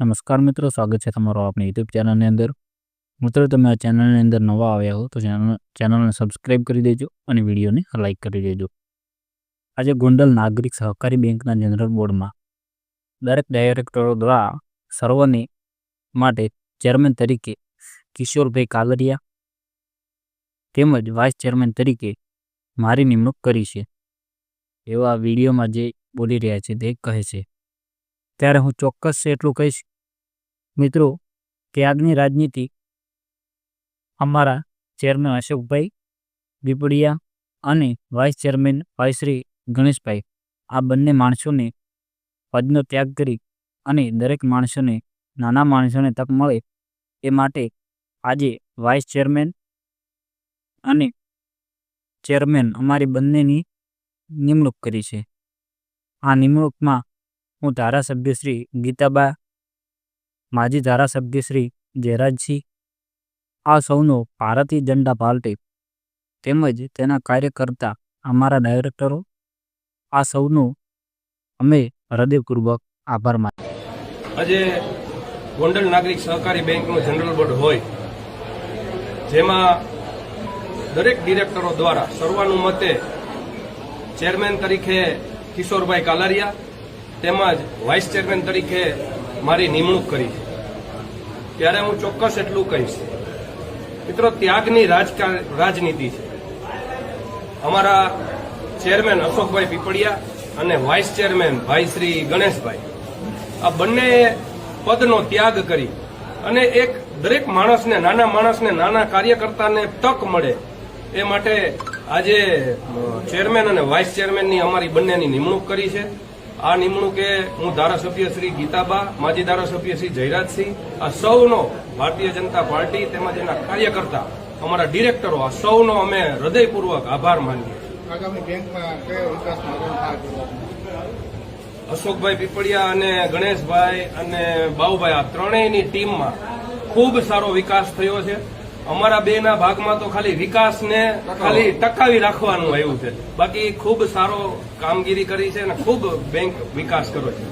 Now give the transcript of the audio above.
નમસ્કાર મિત્રો, સ્વાગત છે તમારો આપણી યુટ્યુબ ચેનલની અંદર. મિત્રો, તમે આ ચેનલની અંદર નવા આવ્યા હો, તો ચેનલ, ચેનલને સબસ્ક્રાઈબ કરી દેજો અને વિડીયોને લાઇક કરી દેજો. આજે ગોંડલ નાગરિક સહકારી બેંકના જનરલ બોર્ડમાં દરેક ડાયરેક્ટરો દ્વારા સર્વને માટે ચેરમેન તરીકે કિશોરભાઈ કાલરિયા તેમજ વાઇસ ચેરમેન તરીકે મારી નિમણૂક કરી છે. એવા વિડીયોમાં જે બોલી રહ્યા છે, તે કહે છે. ત્યારે હું ચોક્કસ એટલું કહીશ, મિત્રો, કે આજની રાજનીતિ અમારા ચેરમેન અશોકભાઈ બીપડિયા અને વાઇસ ચેરમેન ભાઈ શ્રી ગણેશભાઈ, આ બંને માણસોને પદનો ત્યાગ કરી અને દરેક માણસોને, નાના માણસોને તક મળે એ માટે આજે વાઇસ ચેરમેન અને ચેરમેન અમારી બંનેની નિમણૂક કરી છે. આ નિમણૂકમાં હું ધારાસભ્ય શ્રી ગીતાબા, માજી ધારાસભ્ય શ્રી જયરાજસિંહ, આ સૌનો ભારતીય જનતા પાર્ટી તેમજ તેના કાર્યકર્તા અમારા ડાયરેક્ટરો, આ સૌનો અમે હૃદયપૂર્વક આભાર માન આજે ગોંડલ નાગરિક સહકારી બેંકનો જનરલ બોર્ડ હોય, જેમાં દરેક ડિરેક્ટરો દ્વારા સર્વાનુમતે ચેરમેન તરીકે કિશોરભાઈ કાલારિયા તેમજ વાઇસ ચેરમેન તરીકે મારી નિમણૂક કરી છે. ત્યારે હું ચોક્કસ એટલું કહીશ. મિત્રો, ત્યાગની રાજનીતિ છે. અમારા ચેરમેન અશોકભાઈ પીપળિયા અને વાઇસ ચેરમેન ભાઈ શ્રી ગણેશભાઈ. આ બંને પદનો ત્યાગ કરી અને એક દરેક માણસને, નાના માણસને, નાના કાર્યકર્તાને તક મળે એ માટે આજે ચેરમેન અને વાઇસ ચેરમેનની અમારી બંનેની નિમણૂક કરી છે. આ નિમણૂકે હું ધારાસભ્ય શ્રી ગીતાબા માજી ધારાસભ્ય શ્રી જયરાજસિંહ આ સૌનો ભારતીય જનતા પાર્ટી તેમજ એના કાર્યકર્તા અમારા ડિરેક્ટરો આ સૌનો અમે હૃદયપૂર્વક આભાર માનીએ અશોકભાઈ પીપળિયા અને ગણેશભાઈ અને બાઉભાઈ આ ત્રણેયની ટીમમાં ખૂબ સારો વિકાસ થયો છે. અમારા બે ના ભાગમાં તો ખાલી વિકાસને ખાલી ટકાવી રાખવાનું આવ્યું છે. બાકી ખૂબ સારો કામગીરી કરી છે અને ખૂબ બેંક વિકાસ કર્યો છે.